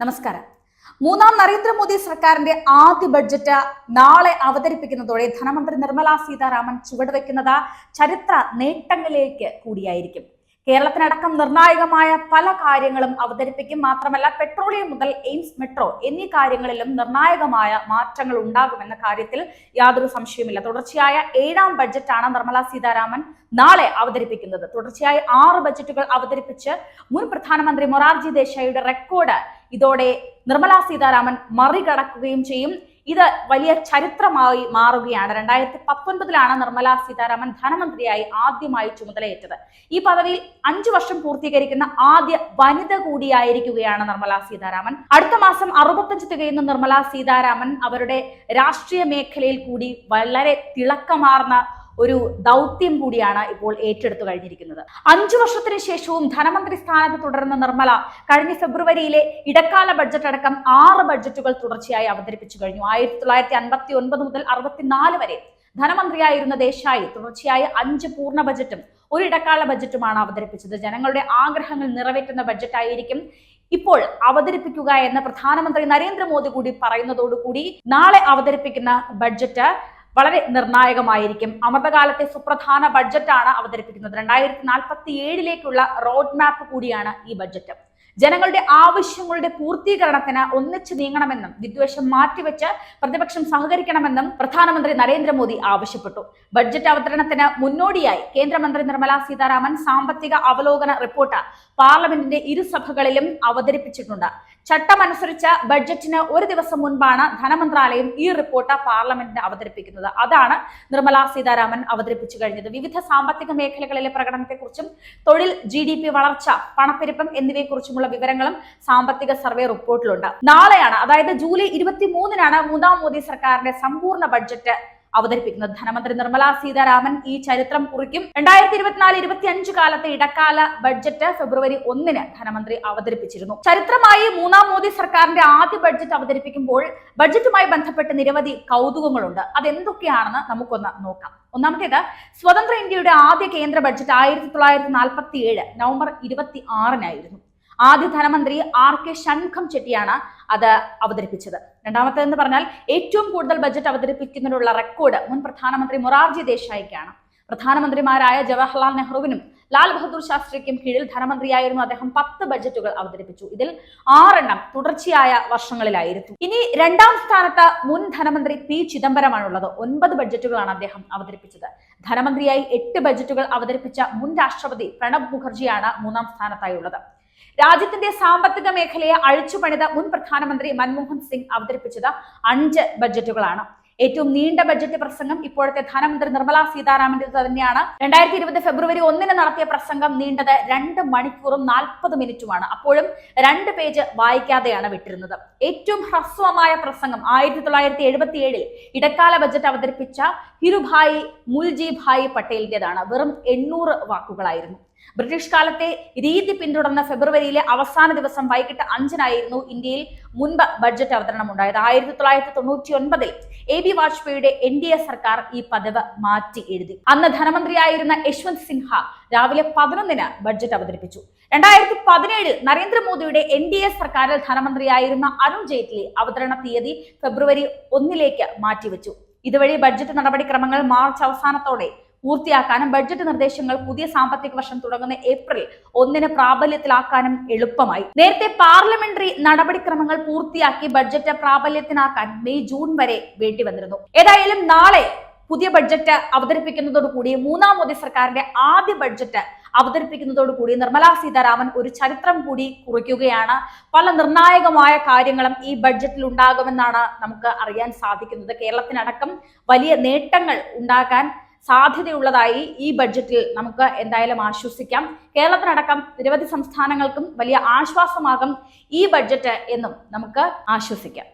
നമസ്കാരം. മൂന്നാം നരേന്ദ്രമോദി സർക്കാരിന്റെ ആദ്യ ബഡ്ജറ്റ് നാളെ അവതരിപ്പിക്കുന്നതോടെ ധനമന്ത്രി നിർമ്മലാ സീതാരാമൻ ചുവടുവെക്കുന്നത് ചരിത്ര നേട്ടങ്ങളിലേക്ക് കൂടിയായിരിക്കും. കേരളത്തിനടക്കം നിർണായകമായ പല കാര്യങ്ങളും അവതരിപ്പിക്കും. മാത്രമല്ല പെട്രോളിയം മുതൽ എയിംസ് മെട്രോ എന്നീ കാര്യങ്ങളിലും നിർണായകമായ മാറ്റങ്ങൾ ഉണ്ടാകുമെന്ന കാര്യത്തിൽ യാതൊരു സംശയവുമില്ല. തുടർച്ചയായ ഏഴാം ബഡ്ജറ്റാണ് നിർമ്മലാ സീതാരാമൻ നാളെ അവതരിപ്പിക്കുന്നത്. തുടർച്ചയായി ആറ് ബഡ്ജറ്റുകൾ അവതരിപ്പിച്ച് മുൻ പ്രധാനമന്ത്രി മൊറാർജി ദേശായിയുടെ റെക്കോർഡ്. ഇതോടെ നിർമ്മലാ സീതാരാമൻ മറികടക്കുകയും ചെയ്യും. ഇത് വലിയ ചരിത്രമായി മാറുകയാണ്. രണ്ടായിരത്തി പത്തൊൻപതിലാണ് നിർമ്മലാ സീതാരാമൻ ധനമന്ത്രിയായി ആദ്യമായി ചുമതലയേറ്റത്. ഈ പദവിയിൽ അഞ്ചു വർഷം പൂർത്തീകരിക്കുന്ന ആദ്യ വനിത കൂടിയായിരിക്കുകയാണ് നിർമ്മലാ സീതാരാമൻ. അടുത്ത മാസം അറുപത്തഞ്ച് തികയുന്ന നിർമ്മലാ സീതാരാമൻ അവരുടെ രാഷ്ട്രീയ മേഖലയിൽ കൂടി വളരെ തിളക്കമാർന്ന ഒരു ദൗത്യം കൂടിയാണ് ഇപ്പോൾ ഏറ്റെടുത്തു കഴിഞ്ഞിരിക്കുന്നത്. അഞ്ചു വർഷത്തിന് ശേഷവും ധനമന്ത്രി സ്ഥാനത്ത് തുടരുന്ന നിർമ്മല കഴിഞ്ഞ ഫെബ്രുവരിയിലെ ഇടക്കാല ബഡ്ജറ്റ് അടക്കം ആറ് ബഡ്ജറ്റുകൾ തുടർച്ചയായി അവതരിപ്പിച്ചു കഴിഞ്ഞു. ആയിരത്തി തൊള്ളായിരത്തി അൻപത്തി ഒൻപത് മുതൽ അറുപത്തിനാല് വരെ ധനമന്ത്രിയായിരുന്ന ദേശായി തുടർച്ചയായി അഞ്ച് പൂർണ ബജറ്റും ഒരു ഇടക്കാല ബജറ്റുമാണ് അവതരിപ്പിച്ചത്. ജനങ്ങളുടെ ആഗ്രഹങ്ങൾ നിറവേറ്റുന്ന ബജറ്റായിരിക്കും ഇപ്പോൾ അവതരിപ്പിക്കുക എന്ന് പ്രധാനമന്ത്രി നരേന്ദ്രമോദി കൂടി പറയുന്നതോടുകൂടി നാളെ അവതരിപ്പിക്കുന്ന ബഡ്ജറ്റ് വളരെ നിർണായകമായിരിക്കും. അമൃതകാലത്തെ സുപ്രധാന ബഡ്ജറ്റാണ് അവതരിപ്പിക്കുന്നത്. രണ്ടായിരത്തി നാൽപ്പത്തി ഏഴിലേക്കുള്ള റോഡ് മാപ്പ് കൂടിയാണ് ഈ ബഡ്ജറ്റ് ജനങ്ങളുടെ ആവശ്യങ്ങളുടെ പൂർത്തീകരണത്തിന് ഒന്നിച്ചു നീങ്ങണമെന്നും വിദ്വേഷം മാറ്റിവെച്ച് പ്രതിപക്ഷം സഹകരിക്കണമെന്നും പ്രധാനമന്ത്രി നരേന്ദ്രമോദി ആവശ്യപ്പെട്ടു. ബഡ്ജറ്റ് അവതരണത്തിന് മുന്നോടിയായി കേന്ദ്രമന്ത്രി നിർമ്മലാ സീതാരാമൻ സാമ്പത്തിക അവലോകന റിപ്പോർട്ട് പാർലമെന്റിന്റെ ഇരുസഭകളിലും അവതരിപ്പിച്ചിട്ടുണ്ട്. ചട്ടമനുസരിച്ച് ബഡ്ജറ്റിന് ഒരു ദിവസം മുൻപാണ് ധനമന്ത്രാലയം ഈ റിപ്പോർട്ട് പാർലമെന്റിന് അവതരിപ്പിക്കുന്നത്. അതാണ് നിർമ്മലാ സീതാരാമൻ അവതരിപ്പിച്ചു കഴിഞ്ഞത്. വിവിധ സാമ്പത്തിക മേഖലകളിലെ പ്രകടനത്തെക്കുറിച്ചും തൊഴിൽ ജി വളർച്ച പണപ്പെരുപ്പം എന്നിവയെക്കുറിച്ചുമുള്ള വിവരങ്ങളും സാമ്പത്തിക സർവേ റിപ്പോർട്ടിലുണ്ട്. നാളെയാണ് അതായത് ജൂലൈ ഇരുപത്തി മൂന്നിനാണ് മൂന്നാം മോദി സർക്കാരിന്റെ സമ്പൂർണ ബഡ്ജറ്റ് അവതരിപ്പിക്കുന്നത്. ധനമന്ത്രി നിർമ്മലാ സീതാരാമൻ ഈ ചരിത്രം കുറിക്കും. രണ്ടായിരത്തി ഇരുപത്തിനാല് ഇരുപത്തി അഞ്ച് കാലത്തെ ഇടക്കാല ബഡ്ജറ്റ് ഫെബ്രുവരി ഒന്നിന് ധനമന്ത്രി അവതരിപ്പിച്ചിരുന്നു. ചരിത്രമായി മൂന്നാം മോദി സർക്കാരിന്റെ ആദ്യ ബഡ്ജറ്റ് അവതരിപ്പിക്കുമ്പോൾ ബഡ്ജറ്റുമായി ബന്ധപ്പെട്ട് നിരവധി കൗതുകങ്ങളുണ്ട്. അതെന്തൊക്കെയാണെന്ന് നമുക്കൊന്ന് നോക്കാം. ഒന്നാമത്തേത് സ്വതന്ത്ര ഇന്ത്യയുടെ ആദ്യ കേന്ദ്ര ബഡ്ജറ്റ് ആയിരത്തി തൊള്ളായിരത്തി നാൽപ്പത്തി ഏഴ് നവംബർ ഇരുപത്തി ആറിനായിരുന്നു ആദ്യ ധനമന്ത്രി ആർ കെ ഷൺഖം ചെട്ടിയാണ് അത് അവതരിപ്പിച്ചത്. രണ്ടാമത്തെ എന്ന് പറഞ്ഞാൽ ഏറ്റവും കൂടുതൽ ബജറ്റ് അവതരിപ്പിക്കുന്നതിനുള്ള റെക്കോർഡ് മുൻ പ്രധാനമന്ത്രി മൊറാർജി ദേശായിക്കാണ്. പ്രധാനമന്ത്രിമാരായ ജവഹർലാൽ നെഹ്റുവിനും ലാൽ ബഹദൂർ ശാസ്ത്രിക്കും കീഴിൽ ധനമന്ത്രിയായിരുന്നു അദ്ദേഹം പത്ത് ബജറ്റുകൾ അവതരിപ്പിച്ചു. ഇതിൽ ആറെണ്ണം തുടർച്ചയായ വർഷങ്ങളിലായിരുന്നു. ഇനി രണ്ടാം സ്ഥാനത്ത് മുൻ ധനമന്ത്രി പി ചിദംബരമാണുള്ളത്. ഒൻപത് ബജറ്റുകളാണ് അദ്ദേഹം അവതരിപ്പിച്ചത്. ധനമന്ത്രിയായി എട്ട് ബജറ്റുകൾ അവതരിപ്പിച്ച മുൻ രാഷ്ട്രപതി പ്രണബ് മുഖർജിയാണ് മൂന്നാം സ്ഥാനത്തായുള്ളത്. രാജ്യത്തിന്റെ സാമ്പത്തിക മേഖലയെ അഴിച്ചുപണിത മുൻ പ്രധാനമന്ത്രി മൻമോഹൻ സിംഗ് അവതരിപ്പിച്ചത് അഞ്ച് ബജറ്റുകളാണ് ഏറ്റവും നീണ്ട ബജറ്റ് പ്രസംഗം ഇപ്പോഴത്തെ ധനമന്ത്രി നിർമ്മലാ സീതാരാമന്റെ തന്നെയാണ്. രണ്ടായിരത്തി ഇരുപത് ഫെബ്രുവരി ഒന്നിന് നടത്തിയ പ്രസംഗം നീണ്ടത് രണ്ട് മണിക്കൂറും നാൽപ്പത് മിനിറ്റുമാണ്. അപ്പോഴും രണ്ട് പേജ് വായിക്കാതെയാണ് വിട്ടിരുന്നത്. ഏറ്റവും ഹ്രസ്വമായ പ്രസംഗം ആയിരത്തി തൊള്ളായിരത്തി എഴുപത്തി ഏഴിൽ ഇടക്കാല ബജറ്റ് അവതരിപ്പിച്ച ഹിരുഭായി മുൽജി ഭായി പട്ടേലിന്റേതാണ്. വെറും എണ്ണൂറ് വാക്കുകളായിരുന്നു. ബ്രിട്ടീഷ് കാലത്തെ രീതി പിന്തുടർന്ന ഫെബ്രുവരിയിലെ അവസാന ദിവസം വൈകിട്ട് അഞ്ചിനായിരുന്നു ഇന്ത്യയിൽ മുൻപ് ബഡ്ജറ്റ് അവതരണം ഉണ്ടായത്. ആയിരത്തി തൊള്ളായിരത്തി തൊണ്ണൂറ്റി ഒൻപതിൽ എ ബി വാജ്പേയിയുടെ എൻ ഡി എ സർക്കാർ ഈ പദവ് മാറ്റി എഴുതി. അന്ന് ധനമന്ത്രിയായിരുന്ന യശ്വന്ത് സിൻഹ രാവിലെ പതിനൊന്നിന് ബഡ്ജറ്റ് അവതരിപ്പിച്ചു. രണ്ടായിരത്തി പതിനേഴിൽ നരേന്ദ്രമോദിയുടെ എൻ ഡി എ സർക്കാരിൽ ധനമന്ത്രിയായിരുന്ന അരുൺ ജെയ്റ്റ്ലി അവതരണ തീയതി ഫെബ്രുവരി ഒന്നിലേക്ക് മാറ്റിവെച്ചു. ഇതുവഴി ബഡ്ജറ്റ് നടപടിക്രമങ്ങൾ മാർച്ച് അവസാനത്തോടെ പൂർത്തിയാക്കാനും ബഡ്ജറ്റ് നിർദ്ദേശങ്ങൾ പുതിയ സാമ്പത്തിക വർഷം തുടങ്ങുന്ന ഏപ്രിൽ ഒന്നിന് പ്രാബല്യത്തിലാക്കാനും എളുപ്പമായി. നേരത്തെ പാർലമെന്ററി നടപടിക്രമങ്ങൾ പൂർത്തിയാക്കി ബഡ്ജറ്റ് പ്രാബല്യത്തിനാക്കാൻ മെയ് ജൂൺ വരെ വേണ്ടി വന്നിരുന്നു. ഏതായാലും നാളെ പുതിയ ബഡ്ജറ്റ് അവതരിപ്പിക്കുന്നതോടുകൂടി മൂന്നാം മോദി സർക്കാരിന്റെ ആദ്യ ബഡ്ജറ്റ് അവതരിപ്പിക്കുന്നതോടുകൂടി നിർമ്മലാ സീതാരാമൻ ഒരു ചരിത്രം കൂടി കുറിക്കുകയാണ്. പല നിർണായകമായ കാര്യങ്ങളും ഈ ബഡ്ജറ്റിൽ ഉണ്ടാകുമെന്നാണ് നമുക്ക് അറിയാൻ സാധിക്കുന്നത്. കേരളത്തിനടക്കം വലിയ നേട്ടങ്ങൾ ഉണ്ടാക്കാൻ സാധ്യതയുള്ളതായി ഈ ബഡ്ജറ്റിൽ നമുക്ക് എന്തായാലും ആശ്വസിക്കാം. കേരളത്തിനടക്കം നിരവധി സംസ്ഥാനങ്ങൾക്കും വലിയ ആശ്വാസമാകും ഈ ബഡ്ജറ്റ് എന്നും നമുക്ക് ആശ്വസിക്കാം.